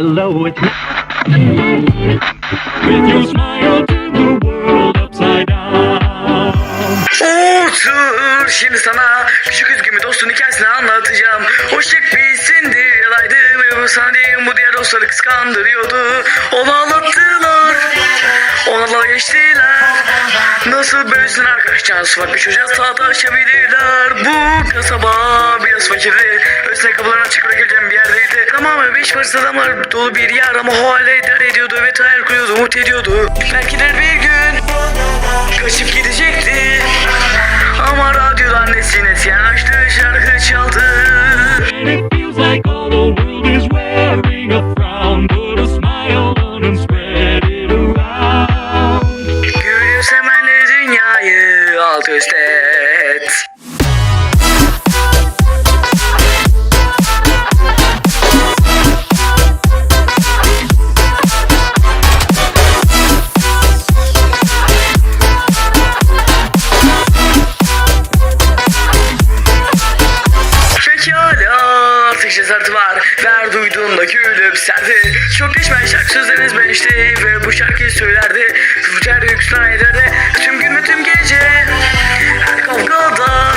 Hello, it's me. With your smile sana küçük üzgün bir dostun hikayesini anlatacağım. O şık bir Cinderella'ydı ve bu sana değil bu diğer dostları kıskandırıyordu. Onu anlattılar. Ona dalga geçtiler. Nasıl böylesin arkadaşlar ufak bir çocuğa sataşabilirler. Bu kasaba biraz fakirdi. Öylesine kapılarını açık bırakacağım bir yerdeydi. Tamamen beş parasız adamlar dolu bir yer ama o hale idare ediyordu ve hayal kuruyordu, umut ediyordu. Belki de bir siyah açtı şarkı çaldı. Ver duyduğumda gülüp serdi Çok geçmeyen şarkı sözleriniz ben işte Ve bu şarkıyı söylerdi. Tutar yükselten ederdi Tüm gün ve tüm gece. Her kavgada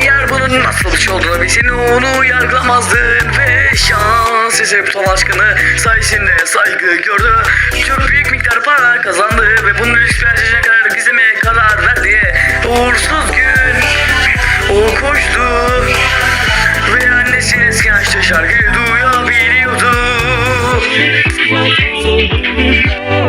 Eğer bunun nasıl bir şey olduğunu bilsin Onu yargılamazdın Ve şans ise buton aşkını Sayesinde saygı gördü. Çok büyük miktar para kazandı Ve bunu lüks bir kadar gizlemeye karar verdi Uğursuz gün o koştu. Ve annesinin eski açtı şarkıyı Thank you.